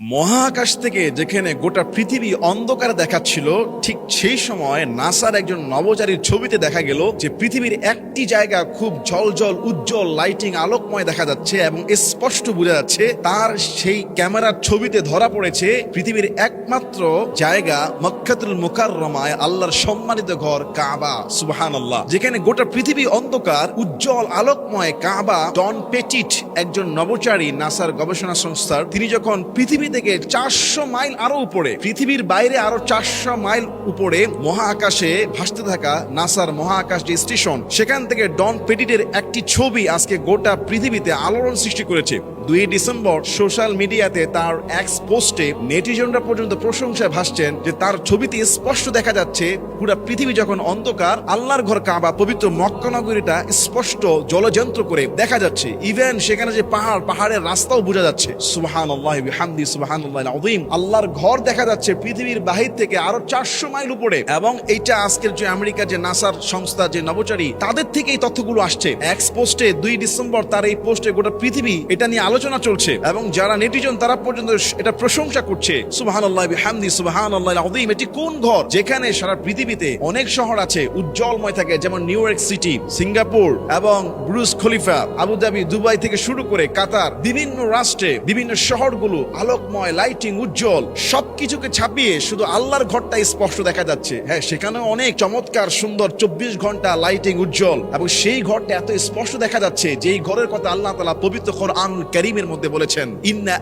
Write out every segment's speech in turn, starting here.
মহাকাশ থেকে যেখানে গোটা পৃথিবী অন্ধকার দেখাচ্ছিল, ঠিক সেই সময় নাসার একজন নবচারীর ছবিতে দেখা গেল যে পৃথিবীর একটি জায়গা খুব জলজল উজ্জ্বল লাইটিং আলোকময় দেখা যাচ্ছে এবং স্পষ্ট বোঝা যাচ্ছে তার সেই ক্যামেরার ছবিতে ধরা পড়েছে পৃথিবীর একমাত্র জায়গা মক্কাতুল মুকাররমায় আল্লাহর সম্মানিত ঘর কাবা সুবহান আল্লাহ যেখানে গোটা পৃথিবী অন্ধকার, উজ্জ্বল, আলোকময় কাবা, ডন পেটিট, একজন নবচারী নাসার গবেষণা সংস্থার, তিনি যখন পৃথিবী থেকে চারশো মাইল আরও উপরে, পৃথিবীর বাইরে আরও চারশো মাইল উপরে মহাকাশে ভাসতে থাকা নাসার মহাকাশ যে স্টেশন, সেখান থেকে ডন পেটিটের একটি ছবি আজকে গোটা পৃথিবীতে আলোড়ন সৃষ্টি করেছে। দুই ডিসেম্বর সোশ্যাল মিডিয়াতে তার এক্স পোস্টে নেটিজনরা পর্যন্ত প্রশংসায় ভাসছেন যে তার ছবিতে স্পষ্ট দেখা যাচ্ছে, পুরো পৃথিবী যখন অন্ধকার, আল্লাহর ঘর কাবা, পবিত্র মক্কা নগরীটা স্পষ্ট জলযন্ত্র করে দেখা যাচ্ছে। ইভেন সেখানে যে পাহাড়, পাহাড়ের রাস্তাও বোঝা যাচ্ছে। সুবাহান আল্লাহ হামদি আল্লাহ আল্লাহর ঘর দেখা যাচ্ছে পৃথিবীর বাহির থেকে আরও চারশো মাইল উপরে। এবং এইটা আজকের যে আমেরিকার যে নাসার সংস্থা, যে নবচারী তাদের থেকে এই তথ্যগুলো আসছে। এক্স পোস্টে দুই ডিসেম্বর তার এই পোস্টে গোটা পৃথিবী এটা নিয়ে আলোচনা চলছে এবং যারা নেটিজন তারা পর্যন্ত এটা প্রশংসা করছে। সুবাহান আল্লাহ হামদি সুবাহান আল্লাহ এটি কোন ঘর? যেখানে সারা পৃথিবীতে অনেক শহর আছে উজ্জ্বলময় থাকে, যেমন নিউ ইয়র্ক সিটি, সিঙ্গাপুর এবং Burj Khalifa, Abu Dhabi, Dubai থেকে শুরু করে কাতার, বিভিন্ন রাষ্ট্রে, বিভিন্ন শহরগুলো আলোকময়, লাইটিং উজ্জ্বল, সবকিছুকে ছাপিয়ে শুধু আল্লাহর ঘরটা স্পষ্ট দেখা যাচ্ছে। হ্যাঁ সেখানেও অনেক চমৎকার, সুন্দর, চব্বিশ ঘণ্টা লাইটিং উজ্জ্বল এবং সেই ঘরটা এত স্পষ্ট দেখা যাচ্ছে যে এই ঘরের কথা আল্লাহ তালা পবিত্র কোরআন করিমের মধ্যে বলেছেন, ইন্না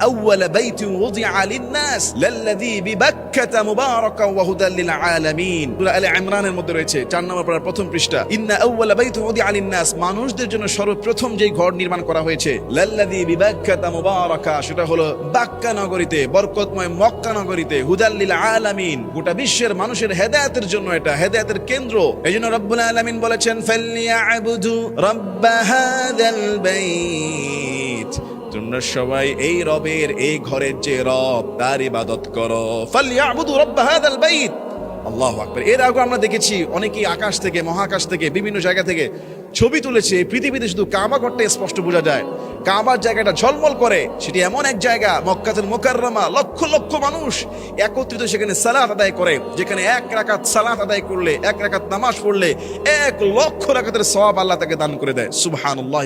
উযিআ লিন-নাস, লাল্লাযী ওয়া হুদাল লিল আলামিন। সূরা আলে ইমরানের মধ্যে রয়েছে চার নম্বর পড়ার প্রথম পৃষ্ঠা, ইন্না উযিআ লিন-নাস, মানুষদের জন্য সর্বপ্রথম ঘর নির্মাণ করা হয়েছে, লাল্লাযী মুবারাকা, সেটা হলো বাক্কা নগরীতে, বরকতময় মক্কা নগরীতে, হুদাল লিল আলামিন। গোটা বিশ্বের মানুষের হেদায়েতের জন্য এটা, হেদায়েতের কেন্দ্র। এজন্য রব্বুল আলামিন বলেছেন ফালিয়াবুদু রাব্ব হাযাল বাইত। তোমরা সবাই এই রবের, এই ঘরের যে রব, তার ইবাদত করো। ফালিয়াবুদু রাব্ব হাযাল বাইত। আল্লাহ আকবার। এর আগে আমরা দেখেছি অনেকেই আকাশ থেকে, মহাকাশ থেকে, বিভিন্ন জায়গা থেকে ছবি তুলেছে। পৃথিবীতে শুধু স্পষ্ট বোঝা যায়। কাবার জায়গাটা ঝলমল করে। সেটি এমন এক জায়গা, মক্কাতুল মুকাররমা। লক্ষ লক্ষ মানুষ একত্রিত সেখানে সালাত আদায় করে। যেখানে এক রাকাত সালাত আদায় করলে, এক রাকাত নামাজ পড়লে এক লক্ষ রাকাতের সওয়াব আল্লাহ তাকে দান করে দেয়। সুবহানাল্লাহ